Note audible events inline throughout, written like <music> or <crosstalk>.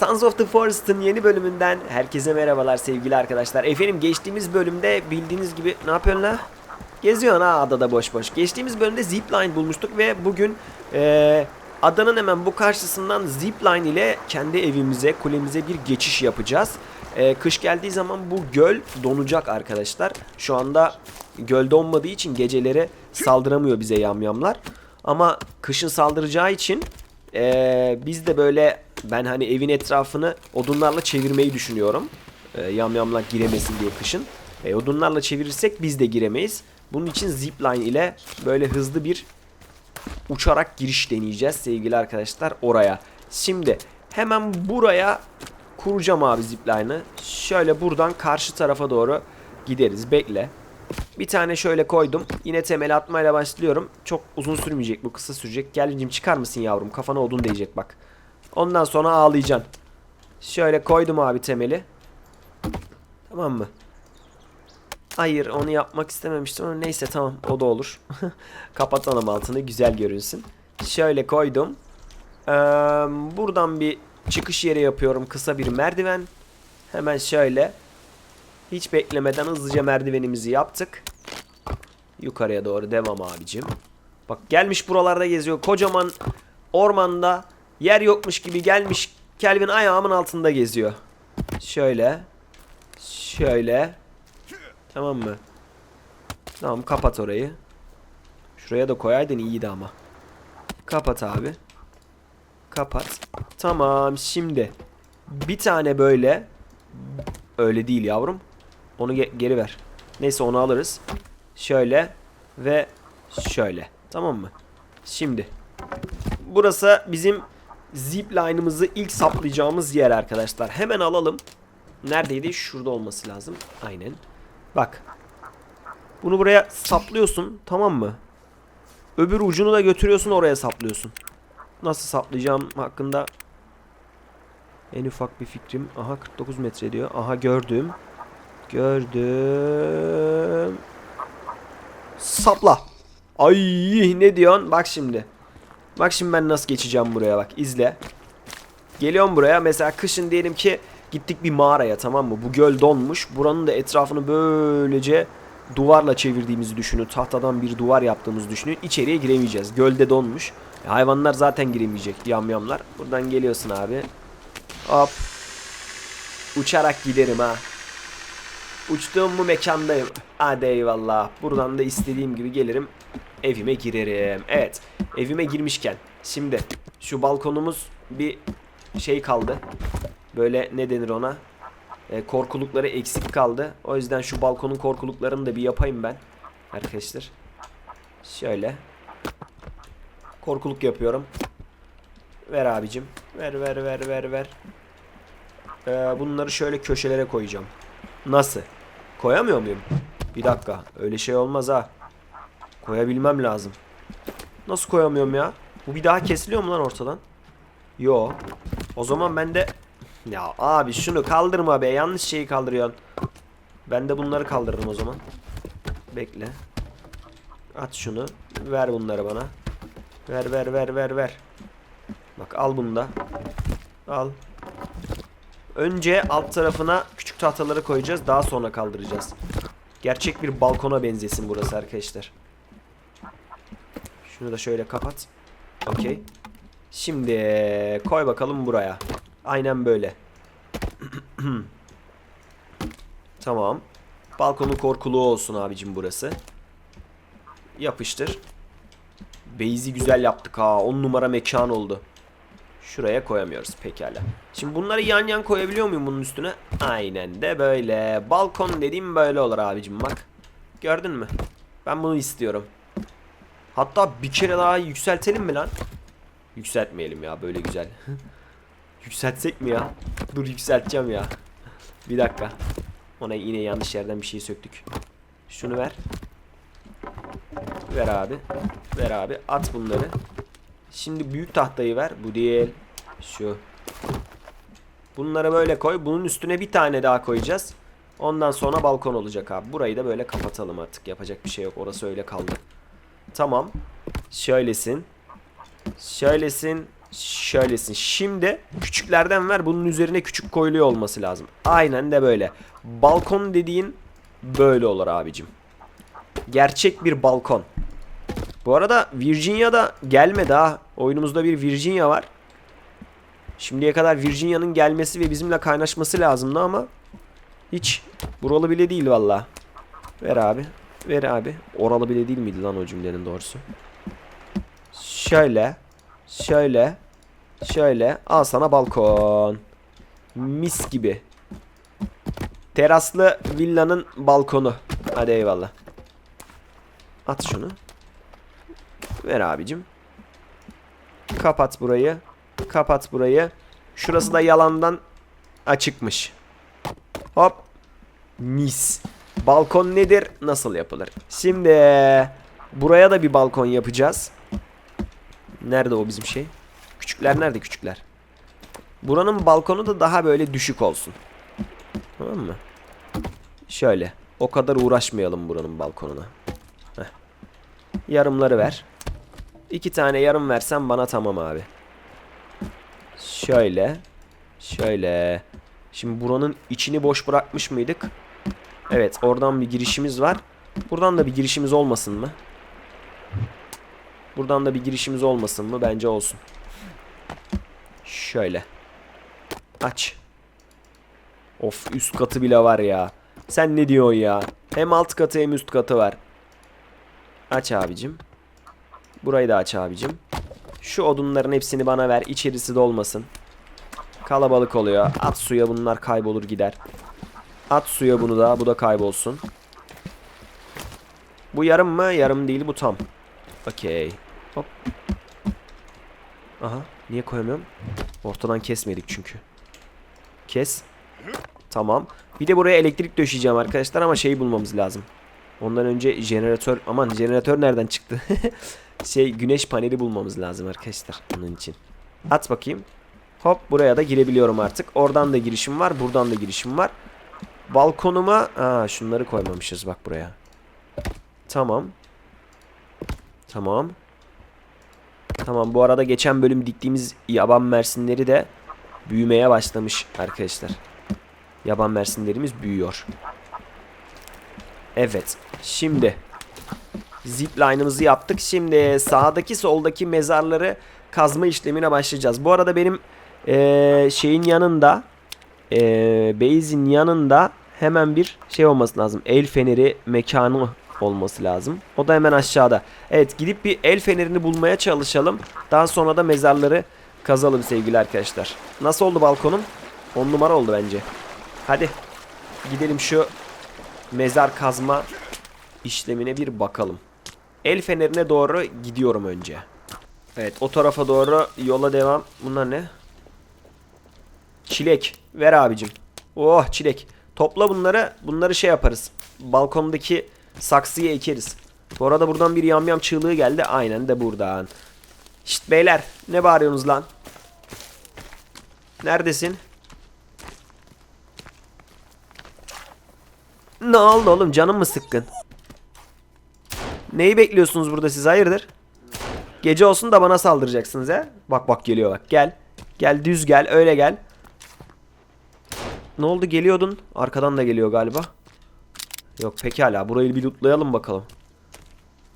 Sons of the Forest'ın yeni bölümünden herkese merhabalar sevgili arkadaşlar. Efendim geçtiğimiz bölümde bildiğiniz gibi ne yapıyorsun la? Geziyorsun ha adada boş boş. Geçtiğimiz bölümde zipline bulmuştuk ve bugün eee, adanın hemen bu karşısından zipline ile kendi evimize, kulemize bir geçiş yapacağız. Eee, kış geldiği zaman bu göl donacak arkadaşlar. Şu anda göl donmadığı için geceleri saldıramıyor bize yamyamlar. Ama kışın saldıracağı için ee, biz de böyle ben hani evin etrafını odunlarla çevirmeyi düşünüyorum. Ee, yamyamlar giremesin diye kışın. E, odunlarla çevirirsek biz de giremeyiz. Bunun için zipline ile böyle hızlı bir uçarak giriş deneyeceğiz sevgili arkadaşlar oraya. Şimdi hemen buraya kuracağım abi zipline'ı. Şöyle buradan karşı tarafa doğru gideriz. Bekle. Bir tane şöyle koydum. Yine temel atmayla başlıyorum. Çok uzun sürmeyecek bu kısa sürecek. Gel çıkar mısın yavrum? Kafana odun değecek bak. Ondan sonra ağlayacaksın. Şöyle koydum abi temeli. Tamam mı? Hayır onu yapmak istememiştim ama neyse tamam o da olur. <laughs> Kapatalım altını güzel görünsün. Şöyle koydum. Ee, buradan bir çıkış yeri yapıyorum. Kısa bir merdiven. Hemen şöyle. Hiç beklemeden hızlıca merdivenimizi yaptık. Yukarıya doğru devam abicim. Bak gelmiş buralarda geziyor. Kocaman ormanda yer yokmuş gibi gelmiş. Kelvin ayağımın altında geziyor. Şöyle. Şöyle. Tamam mı? Tamam kapat orayı. Şuraya da koyaydın iyiydi ama. Kapat abi. Kapat. Tamam şimdi. Bir tane böyle. Öyle değil yavrum. Onu ge- geri ver. Neyse onu alırız. Şöyle ve şöyle. Tamam mı? Şimdi. Burası bizim zipline'ımızı ilk saplayacağımız yer arkadaşlar. Hemen alalım. Neredeydi? Şurada olması lazım. Aynen. Bak. Bunu buraya saplıyorsun. Tamam mı? Öbür ucunu da götürüyorsun oraya saplıyorsun. Nasıl saplayacağım hakkında en ufak bir fikrim. Aha 49 metre diyor. Aha gördüm. Gördüm. Sapla. Ay ne diyorsun? Bak şimdi. Bak şimdi ben nasıl geçeceğim buraya bak. izle. Geliyorum buraya. Mesela kışın diyelim ki gittik bir mağaraya tamam mı? Bu göl donmuş. Buranın da etrafını böylece duvarla çevirdiğimizi düşünün. Tahtadan bir duvar yaptığımızı düşünün. İçeriye giremeyeceğiz. Gölde donmuş. E, hayvanlar zaten giremeyecek. Yamyamlar. Buradan geliyorsun abi. Hop. Uçarak giderim ha. Uçtuğum mu mekandayım. Hadi eyvallah. Buradan da istediğim gibi gelirim. Evime girerim. Evet. Evime girmişken. Şimdi şu balkonumuz bir şey kaldı. Böyle ne denir ona? E, korkulukları eksik kaldı. O yüzden şu balkonun korkuluklarını da bir yapayım ben. Arkadaşlar. Şöyle. Korkuluk yapıyorum. Ver abicim. Ver ver ver ver ver. Ee, bunları şöyle köşelere koyacağım. Nasıl? Koyamıyor muyum? Bir dakika. Öyle şey olmaz ha. Koyabilmem lazım. Nasıl koyamıyorum ya? Bu bir daha kesiliyor mu lan ortadan? Yo. O zaman ben de... Ya abi şunu kaldırma be. Yanlış şeyi kaldırıyorsun. Ben de bunları kaldırırım o zaman. Bekle. At şunu. Ver bunları bana. Ver ver ver ver ver. Bak al bunu da. Al. Önce alt tarafına küçük tahtaları koyacağız. Daha sonra kaldıracağız. Gerçek bir balkona benzesin burası arkadaşlar. Şunu da şöyle kapat. Okey. Şimdi koy bakalım buraya. Aynen böyle. <clears throat> tamam. Balkonun korkuluğu olsun abicim burası. Yapıştır. Base'i güzel yaptık ha. 10 numara mekan oldu. Şuraya koyamıyoruz pekala. Şimdi bunları yan yan koyabiliyor muyum bunun üstüne? Aynen de böyle. Balkon dediğim böyle olur abicim bak. Gördün mü? Ben bunu istiyorum. Hatta bir kere daha yükseltelim mi lan? Yükseltmeyelim ya böyle güzel. <laughs> Yükseltsek mi ya? Dur yükselteceğim ya. Bir dakika. Ona yine yanlış yerden bir şey söktük. Şunu ver. Ver abi. Ver abi. At bunları. Şimdi büyük tahtayı ver. Bu değil. Şu. Bunları böyle koy. Bunun üstüne bir tane daha koyacağız. Ondan sonra balkon olacak abi. Burayı da böyle kapatalım artık. Yapacak bir şey yok. Orası öyle kaldı. Tamam. Şöylesin. Şöylesin. Şöylesin. Şimdi küçüklerden ver. Bunun üzerine küçük koyuluyor olması lazım. Aynen de böyle. Balkon dediğin böyle olur abicim. Gerçek bir balkon. Bu arada Virginia'da gelmedi ha. Oyunumuzda bir Virginia var. Şimdiye kadar Virginia'nın gelmesi ve bizimle kaynaşması lazımdı ama hiç buralı bile değil valla. Ver abi. Ver abi. Oralı bile değil miydi lan o cümlenin doğrusu? Şöyle. Şöyle. Şöyle. Al sana balkon. Mis gibi. Teraslı villanın balkonu. Hadi eyvallah. At şunu. Ver abicim. Kapat burayı. Kapat burayı. Şurası da yalandan açıkmış. Hop. Mis. Balkon nedir? Nasıl yapılır? Şimdi buraya da bir balkon yapacağız. Nerede o bizim şey? Küçükler nerede küçükler? Buranın balkonu da daha böyle düşük olsun. Tamam mı? Şöyle. O kadar uğraşmayalım buranın balkonuna. Heh. Yarımları ver. İki tane yarım versen bana tamam abi. Şöyle. Şöyle. Şimdi buranın içini boş bırakmış mıydık? Evet oradan bir girişimiz var. Buradan da bir girişimiz olmasın mı? Buradan da bir girişimiz olmasın mı? Bence olsun. Şöyle. Aç. Of üst katı bile var ya. Sen ne diyorsun ya? Hem alt katı hem üst katı var. Aç abicim. Burayı da aç abicim. Şu odunların hepsini bana ver. İçerisi dolmasın. Kalabalık oluyor. At suya bunlar kaybolur gider. At suya bunu da. Bu da kaybolsun. Bu yarım mı? Yarım değil bu tam. Okey. Hop. Aha. Niye koyamıyorum? Ortadan kesmedik çünkü. Kes. Tamam. Bir de buraya elektrik döşeyeceğim arkadaşlar ama şeyi bulmamız lazım. Ondan önce jeneratör... Aman jeneratör nereden çıktı? <laughs> şey güneş paneli bulmamız lazım arkadaşlar. Onun için. At bakayım. Hop buraya da girebiliyorum artık. Oradan da girişim var. Buradan da girişim var. Balkonuma... Aa şunları koymamışız bak buraya. Tamam. Tamam. Tamam bu arada geçen bölüm diktiğimiz yaban mersinleri de büyümeye başlamış arkadaşlar. Yaban mersinlerimiz büyüyor. Evet. Şimdi zipline'ımızı yaptık. Şimdi sağdaki soldaki mezarları kazma işlemine başlayacağız. Bu arada benim eee, şeyin yanında eee base'in yanında hemen bir şey olması lazım. El feneri mekanı olması lazım. O da hemen aşağıda. Evet gidip bir el fenerini bulmaya çalışalım. Daha sonra da mezarları kazalım sevgili arkadaşlar. Nasıl oldu balkonum? 10 numara oldu bence. Hadi gidelim şu mezar kazma işlemine bir bakalım. El fenerine doğru gidiyorum önce. Evet o tarafa doğru yola devam. Bunlar ne? Çilek. Ver abicim. Oh çilek. Topla bunları. Bunları şey yaparız. Balkondaki saksıya ekeriz. Bu arada buradan bir yamyam çığlığı geldi. Aynen de buradan. Şşt beyler. Ne bağırıyorsunuz lan? Neredesin? Ne oldu oğlum? Canım mı sıkkın? Neyi bekliyorsunuz burada siz? Hayırdır? Gece olsun da bana saldıracaksınız he? Bak bak geliyor bak. Gel. Gel düz gel. Öyle gel. Ne oldu geliyordun? Arkadan da geliyor galiba. Yok pekala. Burayı bir lootlayalım bakalım.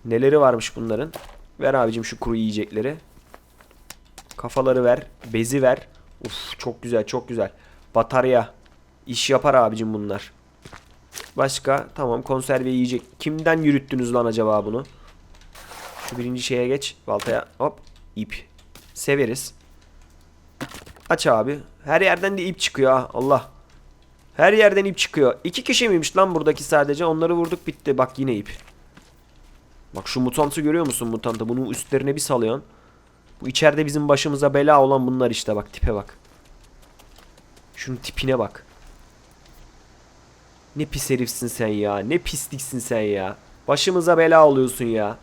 Neleri varmış bunların? Ver abicim şu kuru yiyecekleri. Kafaları ver. Bezi ver. Uf çok güzel çok güzel. Batarya. İş yapar abicim bunlar. Başka? Tamam konserve yiyecek. Kimden yürüttünüz lan acaba bunu? Şu birinci şeye geç. Baltaya hop. ip. Severiz. Aç abi. Her yerden de ip çıkıyor ha. Allah. Her yerden ip çıkıyor. İki kişi miymiş lan buradaki sadece? Onları vurduk bitti. Bak yine ip. Bak şu mutantı görüyor musun mutantı? Bunun üstlerine bir salıyorsun. Bu içeride bizim başımıza bela olan bunlar işte bak tipe bak. Şunun tipine bak. Ne pis herifsin sen ya. Ne pisliksin sen ya. Başımıza bela oluyorsun ya.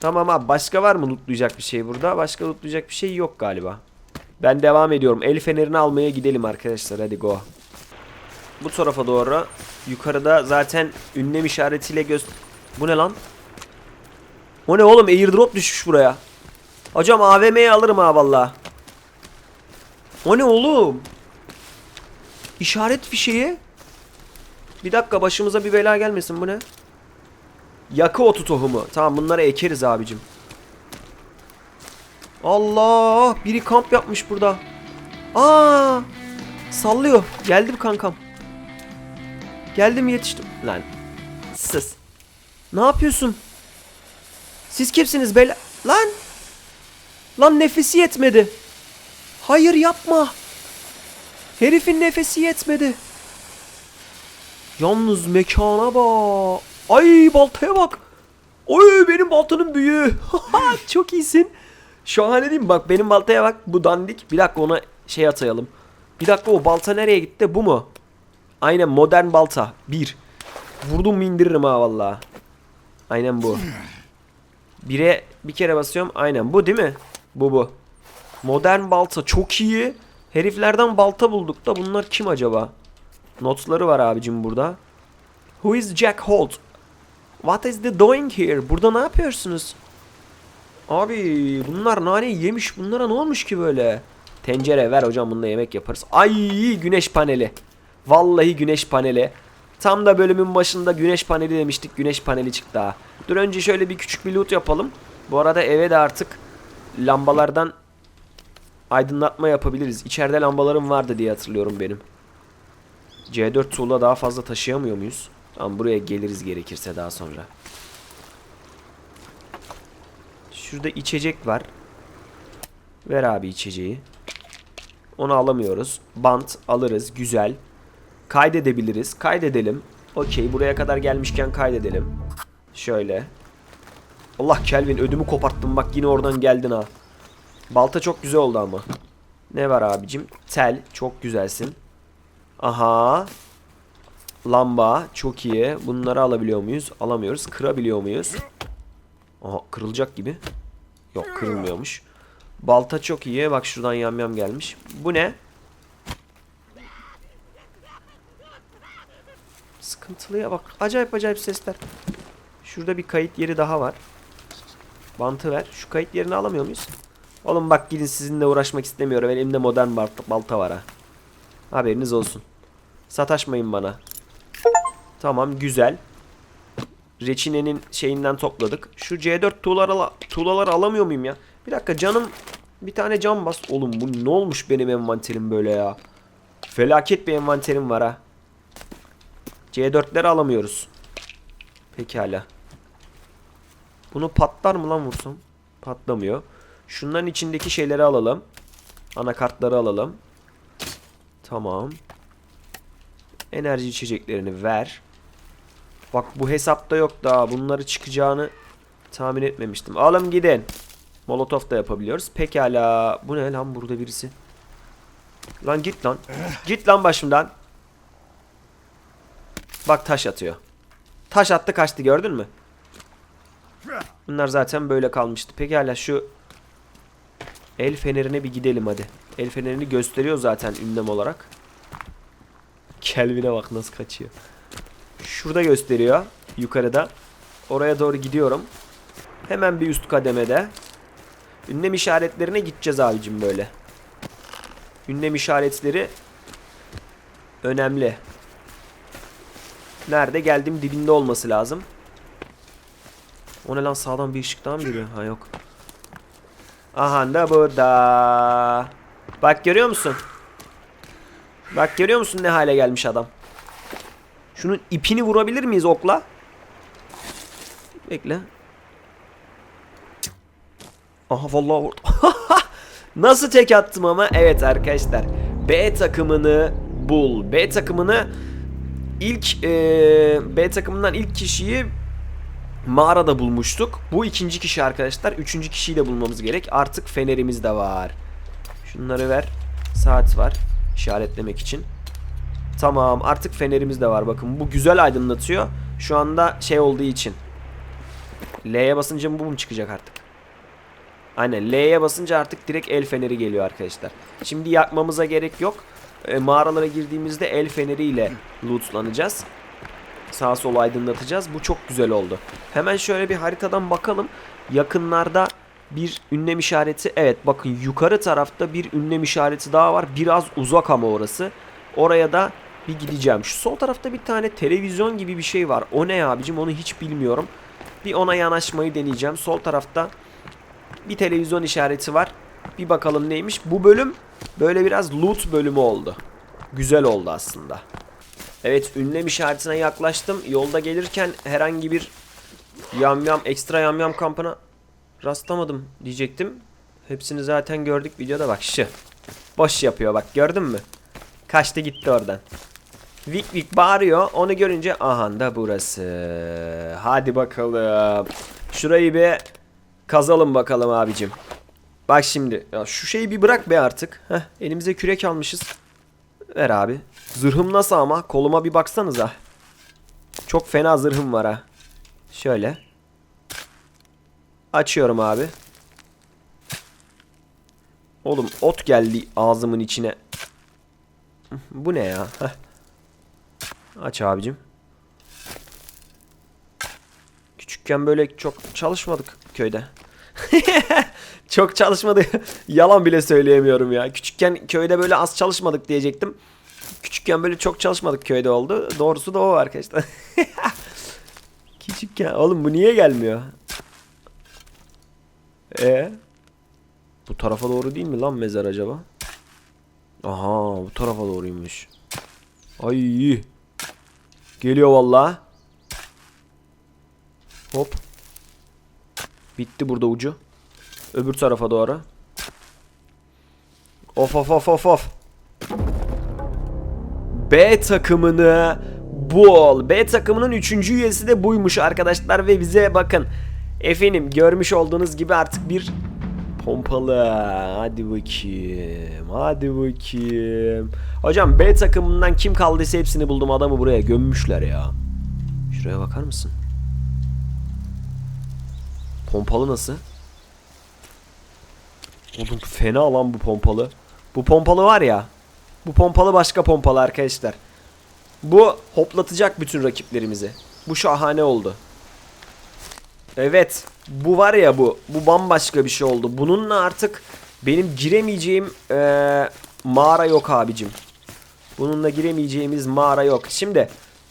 Tamam abi başka var mı lootlayacak bir şey burada? Başka lootlayacak bir şey yok galiba. Ben devam ediyorum. El fenerini almaya gidelim arkadaşlar. Hadi go. Bu tarafa doğru. Yukarıda zaten ünlem işaretiyle göz... Bu ne lan? O ne oğlum? Airdrop düşmüş buraya. Hocam AVM'yi alırım ha valla. O ne oğlum? İşaret fişeği. Bir dakika başımıza bir bela gelmesin bu ne? Yakı otu tohumu. Tamam bunları ekeriz abicim. Allah! Biri kamp yapmış burada. Aa! Sallıyor. Geldim kankam. Geldim yetiştim. Lan. Sus. Ne yapıyorsun? Siz kimsiniz bela? Lan! Lan nefesi yetmedi. Hayır yapma. Herifin nefesi yetmedi. Yalnız mekana bak. Ay baltaya bak. Oy benim baltanın büyüğü. <laughs> Çok iyisin. Şahane değil mi? Bak benim baltaya bak. Bu dandik. Bir dakika ona şey atayalım. Bir dakika o balta nereye gitti? Bu mu? Aynen modern balta. Bir. Vurdum mu indiririm ha valla. Aynen bu. Bire bir kere basıyorum. Aynen bu değil mi? Bu bu. Modern balta çok iyi. Heriflerden balta bulduk da bunlar kim acaba? Notları var abicim burada. Who is Jack Holt? What is the doing here? Burada ne yapıyorsunuz? Abi bunlar nane yemiş. Bunlara ne olmuş ki böyle? Tencere ver hocam bununla yemek yaparız. Ay güneş paneli. Vallahi güneş paneli. Tam da bölümün başında güneş paneli demiştik. Güneş paneli çıktı ha. Dur önce şöyle bir küçük bir loot yapalım. Bu arada eve de artık lambalardan aydınlatma yapabiliriz. İçeride lambalarım vardı diye hatırlıyorum benim. C4 tuğla daha fazla taşıyamıyor muyuz? Tamam buraya geliriz gerekirse daha sonra. Şurada içecek var. Ver abi içeceği. Onu alamıyoruz. Bant alırız. Güzel. Kaydedebiliriz. Kaydedelim. Okey. Buraya kadar gelmişken kaydedelim. Şöyle. Allah Kelvin ödümü koparttım. Bak yine oradan geldin ha. Balta çok güzel oldu ama. Ne var abicim? Tel. Çok güzelsin. Aha. Lamba. Çok iyi. Bunları alabiliyor muyuz? Alamıyoruz. Kırabiliyor muyuz? Aha kırılacak gibi. Yok kırılmıyormuş. Balta çok iyi. Bak şuradan yamyam gelmiş. Bu ne? Sıkıntılıya bak. Acayip acayip sesler. Şurada bir kayıt yeri daha var. Bantı ver. Şu kayıt yerini alamıyor muyuz? Oğlum bak gidin sizinle uğraşmak istemiyorum. Elimde modern balta, var ha. Haberiniz olsun. Sataşmayın bana. Tamam güzel. Reçinenin şeyinden topladık. Şu C4 tuğlaları, tuğlaları alamıyor muyum ya? Bir dakika canım bir tane cam bas. Oğlum bu ne olmuş benim envanterim böyle ya. Felaket bir envanterim var ha. C4'leri alamıyoruz. Pekala. Bunu patlar mı lan vursam? Patlamıyor. Şunların içindeki şeyleri alalım. Anakartları alalım. Tamam. Enerji içeceklerini ver. Bak bu hesapta yok daha. Bunları çıkacağını tahmin etmemiştim. Alın gidin. Molotov da yapabiliyoruz. Pekala. Bu ne lan burada birisi? Lan git lan. Git lan başımdan. Bak taş atıyor. Taş attı kaçtı gördün mü? Bunlar zaten böyle kalmıştı. Pekala şu el fenerine bir gidelim hadi. El fenerini gösteriyor zaten ünlem olarak. Kelvin'e bak nasıl kaçıyor. Şurada gösteriyor. Yukarıda. Oraya doğru gidiyorum. Hemen bir üst kademede. Ünlem işaretlerine gideceğiz abicim böyle. Ünlem işaretleri önemli. Nerede? Geldim dibinde olması lazım. O ne lan sağdan bir ışık daha mı geliyor? Ha yok. Aha da burada. Bak görüyor musun? Bak görüyor musun ne hale gelmiş adam? Şunun ipini vurabilir miyiz okla? Bekle. Aha vallahi vurdum. <laughs> Nasıl tek attım ama? Evet arkadaşlar. B takımını bul. B takımını ilk eee, B takımından ilk kişiyi mağarada bulmuştuk. Bu ikinci kişi arkadaşlar. Üçüncü kişiyi de bulmamız gerek. Artık fenerimiz de var. Şunları ver. Saat var. işaretlemek için. Tamam artık fenerimiz de var. Bakın bu güzel aydınlatıyor. Şu anda şey olduğu için. L'ye basınca bu mu çıkacak artık? Aynen L'ye basınca artık direkt el feneri geliyor arkadaşlar. Şimdi yakmamıza gerek yok. E, mağaralara girdiğimizde el feneriyle lootlanacağız. Sağa sola aydınlatacağız. Bu çok güzel oldu. Hemen şöyle bir haritadan bakalım. Yakınlarda bir ünlem işareti. Evet bakın yukarı tarafta bir ünlem işareti daha var. Biraz uzak ama orası. Oraya da bir gideceğim. Şu sol tarafta bir tane televizyon gibi bir şey var. O ne abicim onu hiç bilmiyorum. Bir ona yanaşmayı deneyeceğim. Sol tarafta bir televizyon işareti var. Bir bakalım neymiş. Bu bölüm böyle biraz loot bölümü oldu. Güzel oldu aslında. Evet ünlem işaretine yaklaştım. Yolda gelirken herhangi bir yamyam ekstra yamyam kampına rastlamadım diyecektim. Hepsini zaten gördük videoda bak şu. Boş yapıyor bak gördün mü? Kaçtı gitti oradan. Vik vik bağırıyor. Onu görünce aha da burası. Hadi bakalım. Şurayı bir kazalım bakalım abicim. Bak şimdi ya şu şeyi bir bırak be artık. Heh, elimize kürek almışız. Ver abi. Zırhım nasıl ama? Koluma bir baksanıza. Çok fena zırhım var ha. Şöyle. Açıyorum abi. Oğlum ot geldi ağzımın içine. Bu ne ya? Heh. Aç abicim. Küçükken böyle çok çalışmadık köyde. <laughs> çok çalışmadık. <laughs> Yalan bile söyleyemiyorum ya. Küçükken köyde böyle az çalışmadık diyecektim. Küçükken böyle çok çalışmadık köyde oldu. Doğrusu da o arkadaşlar. <laughs> Küçükken. Oğlum bu niye gelmiyor? E Bu tarafa doğru değil mi lan mezar acaba? Aha bu tarafa doğruymuş. Ay. Geliyor vallahi. Hop. Bitti burada ucu. Öbür tarafa doğru. Of of of of of. B takımını bul. B takımının 3. üyesi de buymuş arkadaşlar ve bize bakın. Efendim görmüş olduğunuz gibi artık bir pompalı. Hadi bakayım. Hadi bakayım. Hocam B takımından kim kaldıysa hepsini buldum. Adamı buraya gömmüşler ya. Şuraya bakar mısın? Pompalı nasıl? Oğlum fena lan bu pompalı. Bu pompalı var ya. Bu pompalı başka pompalı arkadaşlar. Bu hoplatacak bütün rakiplerimizi. Bu şahane oldu. Evet. Bu var ya bu. Bu bambaşka bir şey oldu. Bununla artık benim giremeyeceğim eee, mağara yok abicim. Bununla giremeyeceğimiz mağara yok. Şimdi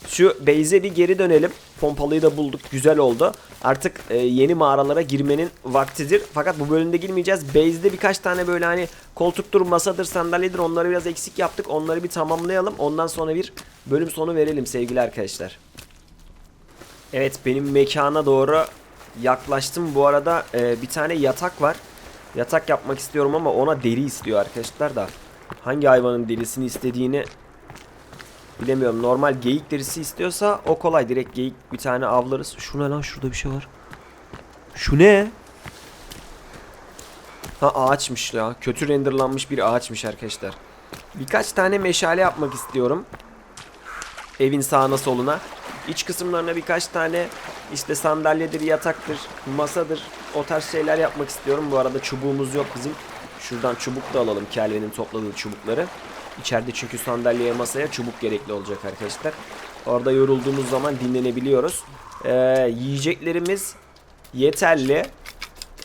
şu base'e bir geri dönelim. Pompalıyı da bulduk. Güzel oldu. Artık e, yeni mağaralara girmenin vaktidir. Fakat bu bölümde girmeyeceğiz. Base'de birkaç tane böyle hani koltuktur, masadır, sandalyedir onları biraz eksik yaptık. Onları bir tamamlayalım. Ondan sonra bir bölüm sonu verelim sevgili arkadaşlar. Evet benim mekana doğru yaklaştım. Bu arada e, bir tane yatak var. Yatak yapmak istiyorum ama ona deri istiyor arkadaşlar da. Hangi hayvanın derisini istediğini bilemiyorum. Normal geyik derisi istiyorsa o kolay. Direkt geyik bir tane avlarız. Şu ne lan şurada bir şey var. Şu ne? Ha ağaçmış ya. Kötü renderlanmış bir ağaçmış arkadaşlar. Birkaç tane meşale yapmak istiyorum. Evin sağına soluna. İç kısımlarına birkaç tane işte sandalyedir, yataktır, masadır o tarz şeyler yapmak istiyorum. Bu arada çubuğumuz yok bizim. Şuradan çubuk da alalım Kelvin'in topladığı çubukları. İçeride çünkü sandalyeye masaya çubuk gerekli olacak arkadaşlar. Orada yorulduğumuz zaman dinlenebiliyoruz. Ee, yiyeceklerimiz yeterli.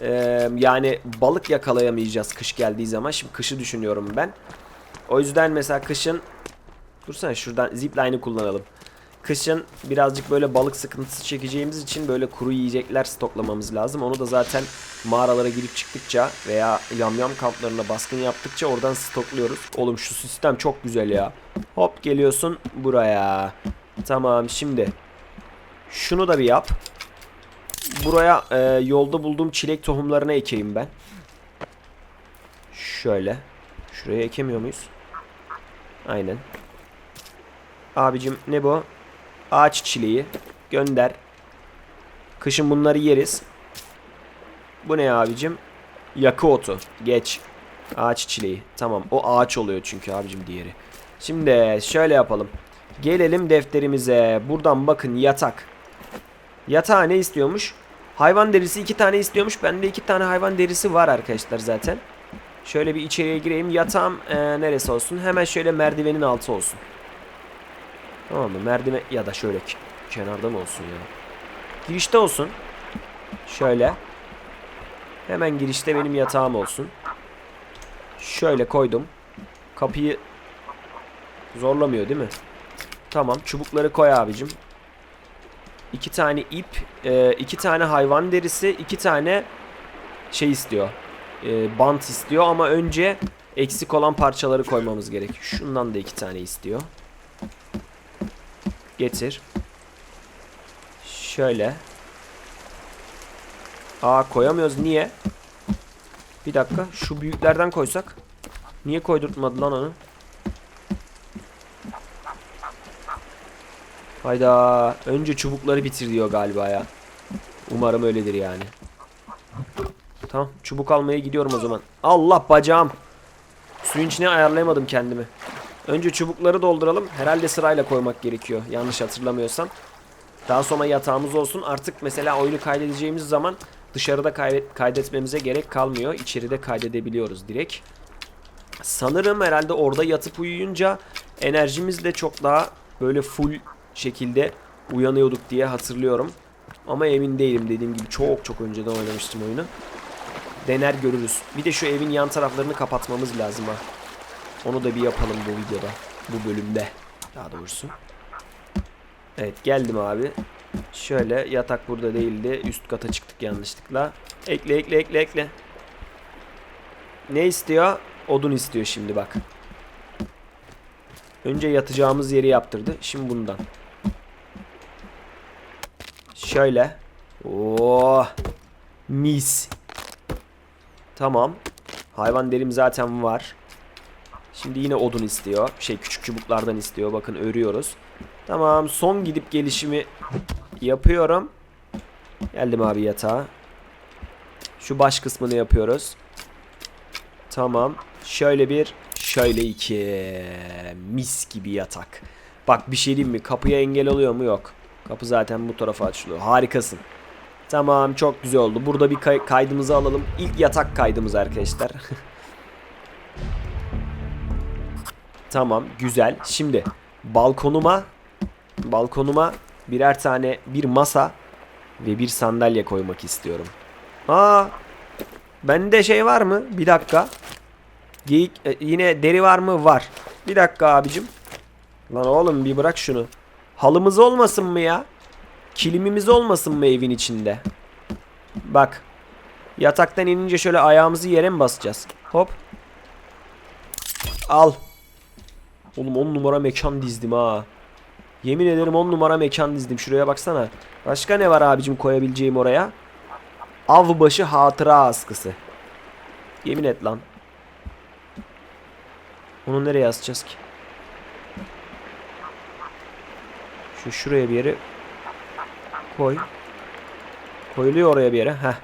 Ee, yani balık yakalayamayacağız kış geldiği zaman. Şimdi kışı düşünüyorum ben. O yüzden mesela kışın Dursana şuradan zipline'ı kullanalım. Kışın birazcık böyle balık sıkıntısı çekeceğimiz için böyle kuru yiyecekler stoklamamız lazım. Onu da zaten mağaralara girip çıktıkça veya yamyam kamplarına baskın yaptıkça oradan stokluyoruz. Oğlum şu sistem çok güzel ya. Hop geliyorsun buraya. Tamam şimdi. Şunu da bir yap. Buraya e, yolda bulduğum çilek tohumlarını ekeyim ben. Şöyle. Şuraya ekemiyor muyuz? Aynen. Abicim ne bu? Ağaç çileği. Gönder. Kışın bunları yeriz. Bu ne abicim? Yakı otu. Geç. Ağaç çileği. Tamam. O ağaç oluyor çünkü abicim diğeri. Şimdi şöyle yapalım. Gelelim defterimize. Buradan bakın yatak. Yatağa ne istiyormuş? Hayvan derisi iki tane istiyormuş. Bende iki tane hayvan derisi var arkadaşlar zaten. Şöyle bir içeriye gireyim. Yatağım eee, neresi olsun? Hemen şöyle merdivenin altı olsun. Tamam mı? Merdiven ya da şöyle ke- kenarda mı olsun ya? Girişte olsun. Şöyle. Hemen girişte benim yatağım olsun. Şöyle koydum. Kapıyı zorlamıyor değil mi? Tamam çubukları koy abicim. İki tane ip, e, iki tane hayvan derisi, iki tane şey istiyor. E, bant istiyor ama önce eksik olan parçaları koymamız gerek. Şundan da iki tane istiyor. Getir. Şöyle. Aa koyamıyoruz. Niye? Bir dakika. Şu büyüklerden koysak. Niye koydurtmadı lan onu? Hayda. Önce çubukları bitir diyor galiba ya. Umarım öyledir yani. Tamam. Çubuk almaya gidiyorum o zaman. Allah bacağım. Suyun içine ayarlayamadım kendimi. Önce çubukları dolduralım. Herhalde sırayla koymak gerekiyor. Yanlış hatırlamıyorsam. Daha sonra yatağımız olsun. Artık mesela oyunu kaydedeceğimiz zaman dışarıda kaydet kaydetmemize gerek kalmıyor. İçeride kaydedebiliyoruz direkt. Sanırım herhalde orada yatıp uyuyunca enerjimiz de çok daha böyle full şekilde uyanıyorduk diye hatırlıyorum. Ama emin değilim dediğim gibi çok çok önceden oynamıştım oyunu. Dener görürüz. Bir de şu evin yan taraflarını kapatmamız lazım ha. Onu da bir yapalım bu videoda. Bu bölümde. Daha doğrusu. Evet geldim abi. Şöyle yatak burada değildi. Üst kata çıktık yanlışlıkla. Ekle ekle ekle ekle. Ne istiyor? Odun istiyor şimdi bak. Önce yatacağımız yeri yaptırdı. Şimdi bundan. Şöyle. Oo. Mis. Tamam. Hayvan derim zaten var. Şimdi yine odun istiyor. Şey küçük çubuklardan istiyor. Bakın örüyoruz. Tamam son gidip gelişimi yapıyorum. Geldim abi yatağa. Şu baş kısmını yapıyoruz. Tamam. Şöyle bir, şöyle iki. Mis gibi yatak. Bak bir şey diyeyim mi? Kapıya engel oluyor mu? Yok. Kapı zaten bu tarafa açılıyor. Harikasın. Tamam çok güzel oldu. Burada bir kay- kaydımızı alalım. İlk yatak kaydımız arkadaşlar. <laughs> tamam güzel. Şimdi balkonuma balkonuma birer tane bir masa ve bir sandalye koymak istiyorum. Aa bende şey var mı? Bir dakika. Geyik e, yine deri var mı? Var. Bir dakika abicim. Lan oğlum bir bırak şunu. Halımız olmasın mı ya? Kilimimiz olmasın mı evin içinde? Bak. Yataktan inince şöyle ayağımızı yere mi basacağız? Hop. Al. Oğlum 10 numara mekan dizdim ha. Yemin ederim 10 numara mekan dizdim. Şuraya baksana. Başka ne var abicim koyabileceğim oraya? Avbaşı hatıra askısı. Yemin et lan. Onu nereye asacağız ki? Şu şuraya bir yere koy. Koyuluyor oraya bir yere. Heh.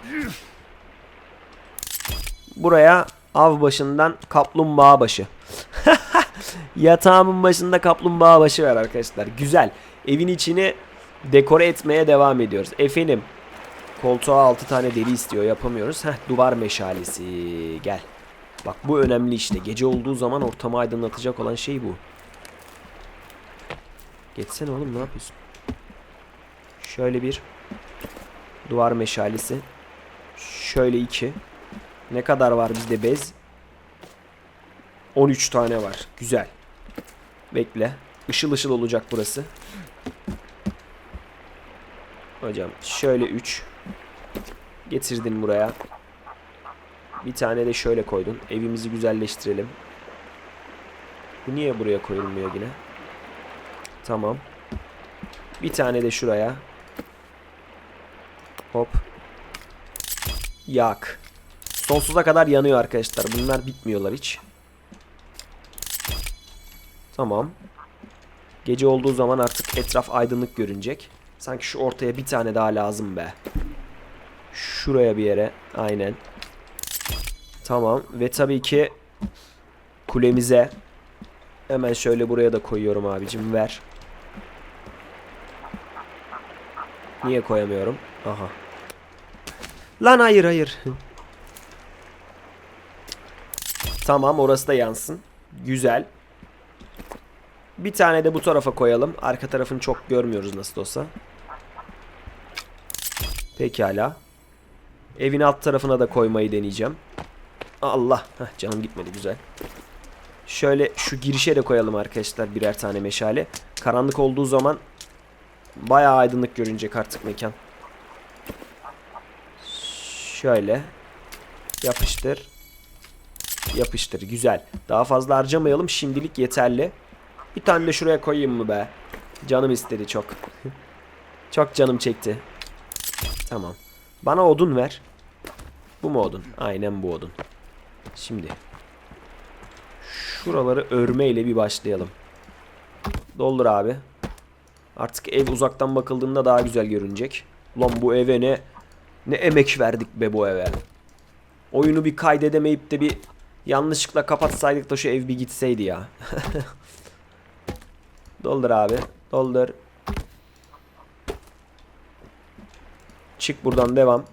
Buraya av başından kaplumbağa başı. <laughs> Yatağımın başında kaplumbağa başı var arkadaşlar. Güzel. Evin içini dekore etmeye devam ediyoruz. Efendim. Koltuğa 6 tane deri istiyor. Yapamıyoruz. Heh, duvar meşalesi. Gel. Bak bu önemli işte. Gece olduğu zaman ortamı aydınlatacak olan şey bu. Geçsene oğlum ne yapıyorsun? Şöyle bir duvar meşalesi. Şöyle iki. Ne kadar var bizde bez? 13 tane var. Güzel. Bekle. Işıl ışıl olacak burası. Hocam şöyle 3. Getirdin buraya. Bir tane de şöyle koydun. Evimizi güzelleştirelim. Bu niye buraya koyulmuyor yine? Tamam. Bir tane de şuraya. Hop. Yak. Sonsuza kadar yanıyor arkadaşlar. Bunlar bitmiyorlar hiç. Tamam. Gece olduğu zaman artık etraf aydınlık görünecek. Sanki şu ortaya bir tane daha lazım be. Şuraya bir yere. Aynen. Tamam. Ve tabii ki kulemize hemen şöyle buraya da koyuyorum abicim. Ver. Niye koyamıyorum? Aha. Lan hayır hayır. tamam orası da yansın. Güzel. Bir tane de bu tarafa koyalım. Arka tarafını çok görmüyoruz nasıl olsa. Pekala. Evin alt tarafına da koymayı deneyeceğim. Allah. Heh, canım gitmedi güzel. Şöyle şu girişe de koyalım arkadaşlar birer tane meşale. Karanlık olduğu zaman bayağı aydınlık görünecek artık mekan. Şöyle. Yapıştır. Yapıştır. Güzel. Daha fazla harcamayalım. Şimdilik yeterli. Bir tane de şuraya koyayım mı be? Canım istedi çok. <laughs> çok canım çekti. Tamam. Bana odun ver. Bu mu odun? Aynen bu odun. Şimdi. Şuraları örmeyle bir başlayalım. Doldur abi. Artık ev uzaktan bakıldığında daha güzel görünecek. Ulan bu eve ne ne emek verdik be bu eve. Oyunu bir kaydedemeyip de bir yanlışlıkla kapatsaydık da şu ev bir gitseydi ya. <laughs> Doldur abi. Doldur. Çık buradan devam.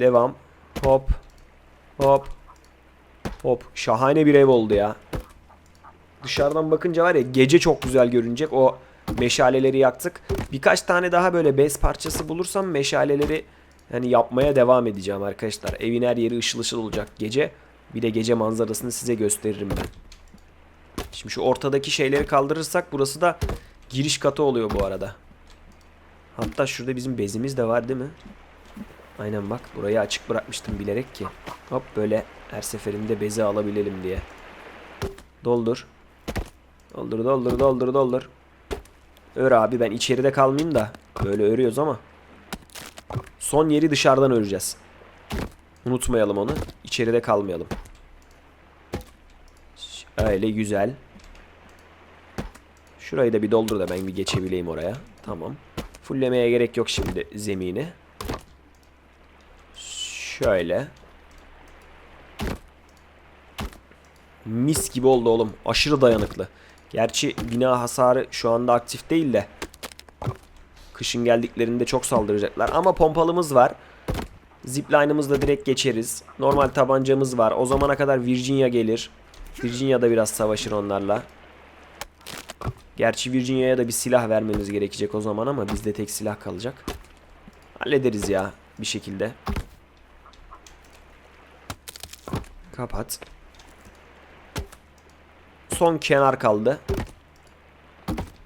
Devam. Hop. Hop. Hop. Şahane bir ev oldu ya. Dışarıdan bakınca var ya gece çok güzel görünecek. O meşaleleri yaktık. Birkaç tane daha böyle bez parçası bulursam meşaleleri yani yapmaya devam edeceğim arkadaşlar. Evin her yeri ışıl ışıl olacak gece. Bir de gece manzarasını size gösteririm ben. Şimdi şu ortadaki şeyleri kaldırırsak burası da giriş katı oluyor bu arada. Hatta şurada bizim bezimiz de var değil mi? Aynen bak burayı açık bırakmıştım bilerek ki. Hop böyle her seferinde bezi alabilelim diye. Doldur. Doldur doldur doldur doldur. Ör abi ben içeride kalmayayım da. Böyle örüyoruz ama. Son yeri dışarıdan öreceğiz. Unutmayalım onu. İçeride kalmayalım. Öyle güzel. Şurayı da bir doldur da ben bir geçebileyim oraya. Tamam. Fullemeye gerek yok şimdi zemini. Şöyle. Mis gibi oldu oğlum. Aşırı dayanıklı. Gerçi bina hasarı şu anda aktif değil de. Kışın geldiklerinde çok saldıracaklar. Ama pompalımız var. Zipline'ımızla direkt geçeriz. Normal tabancamız var. O zamana kadar Virginia gelir. Virginia da biraz savaşır onlarla. Gerçi Virginia'ya da bir silah vermemiz gerekecek o zaman ama bizde tek silah kalacak. Hallederiz ya bir şekilde. Kapat. Son kenar kaldı.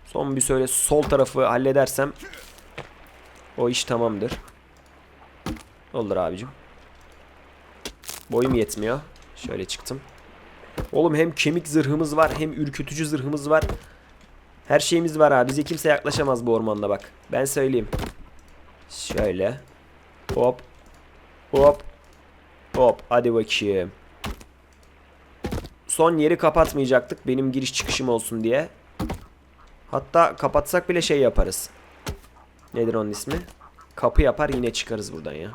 Son bir söyle sol tarafı halledersem o iş tamamdır. Olur abicim. Boyum yetmiyor. Şöyle çıktım. Oğlum hem kemik zırhımız var hem ürkütücü zırhımız var. Her şeyimiz var abi. Bize kimse yaklaşamaz bu ormanda bak. Ben söyleyeyim. Şöyle. Hop. Hop. Hop. Hadi bakayım. Son yeri kapatmayacaktık. Benim giriş çıkışım olsun diye. Hatta kapatsak bile şey yaparız. Nedir onun ismi? Kapı yapar yine çıkarız buradan ya.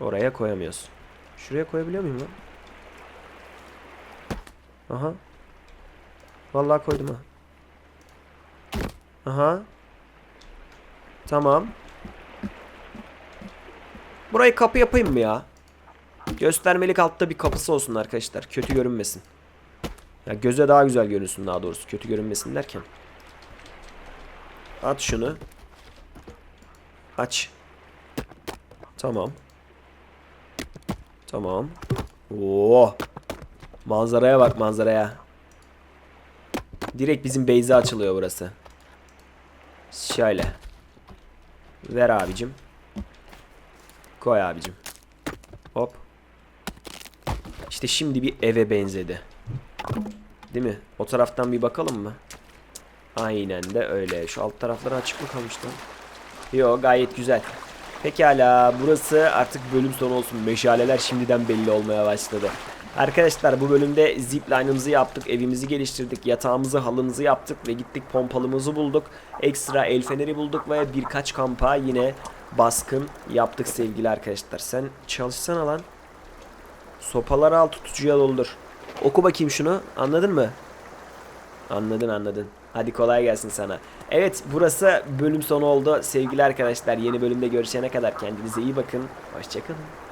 Oraya koyamıyoruz. Şuraya koyabiliyor muyum lan? Aha. Vallahi koydum ha. Aha. Tamam. Burayı kapı yapayım mı ya? Göstermelik altta bir kapısı olsun arkadaşlar. Kötü görünmesin. Ya göze daha güzel görünsün daha doğrusu. Kötü görünmesin derken. At şunu. Aç. Tamam. Tamam. Oo. Manzaraya bak manzaraya. Direkt bizim base'e açılıyor burası. Şöyle. Ver abicim. Koy abicim. Hop. İşte şimdi bir eve benzedi. Değil mi? O taraftan bir bakalım mı? Aynen de öyle. Şu alt tarafları açık mı kalmıştı? Yo gayet güzel. Pekala burası artık bölüm sonu olsun. Meşaleler şimdiden belli olmaya başladı. Arkadaşlar bu bölümde zipline'ımızı yaptık, evimizi geliştirdik, yatağımızı, halımızı yaptık ve gittik pompalımızı bulduk. Ekstra el feneri bulduk ve birkaç kampa yine baskın yaptık sevgili arkadaşlar. Sen çalışsana lan. Sopaları al tutucuya doldur. Oku bakayım şunu anladın mı? Anladın anladın. Hadi kolay gelsin sana. Evet burası bölüm sonu oldu. Sevgili arkadaşlar yeni bölümde görüşene kadar kendinize iyi bakın. Hoşçakalın.